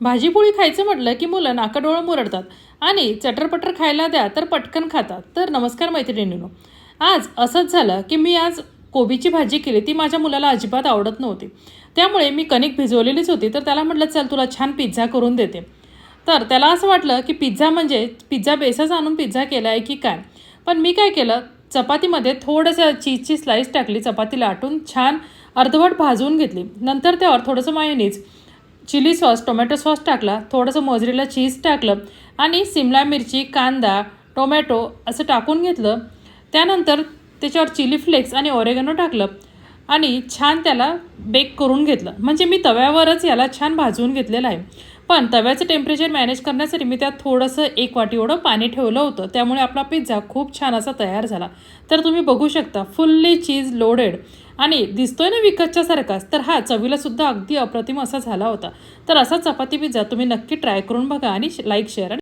भाजीपोळी खायचं म्हटलं की मुलं नाकाडोळं मुरडतात आणि चटरपटर खायला द्या तर पटकन खातात. तर नमस्कार मैत्रिणींनो आज असंच झालं की मी आज कोबीची भाजी केली. ती माझ्या मुलाला अजिबात आवडत नव्हती. त्यामुळे मी कणिक भिजवलेलीच होती. तर त्याला म्हटलं चल तुला छान पिझ्झा करून देते. तर त्याला असं वाटलं की पिझ्झा म्हणजे पिझ्झा बेसच आणून पिझ्झा केला आहे की काय? पण मी काय केलं? चपातीमध्ये थोडंसं चीजची स्लाईस टाकली. चपाती लाटून छान अर्धवट भाजवून घेतली. नंतर त्यावर थोडंसं mayonnaise chilli sauce tomato sauce टाकला थोडंसं मोजरीला चीज टाकलं आणि सिमला मिरची कांदा टोमॅटो असं टाकून घेतलं. त्यानंतर त्याच्यावर चिली फ्लेक्स आणि ओरेगनो टाकलं आणि छान त्याला बेक करून घेतलं. म्हणजे मी तव्यावरच याला छान भाजून घेतलेलं आहे. पण तव्याचं टेम्परेचर मॅनेज करण्यासाठी मी त्यात थोडंसं एक वाटी एवढं पाणी ठेवलं होतं. त्यामुळे आपला पिझ्झा खूप छान असा तयार झाला. तर तुम्ही बघू शकता फुल्ली चीज लोडेड. आणि दिसतोय ना विकतच्या सारखाच तर हा चवीला सुद्धा अगदी अप्रतिम असा झाला होता. तर असा चपाती पिझ्झा तुम्ही नक्की ट्राय करून बघा आणि लाईक शेअर आणि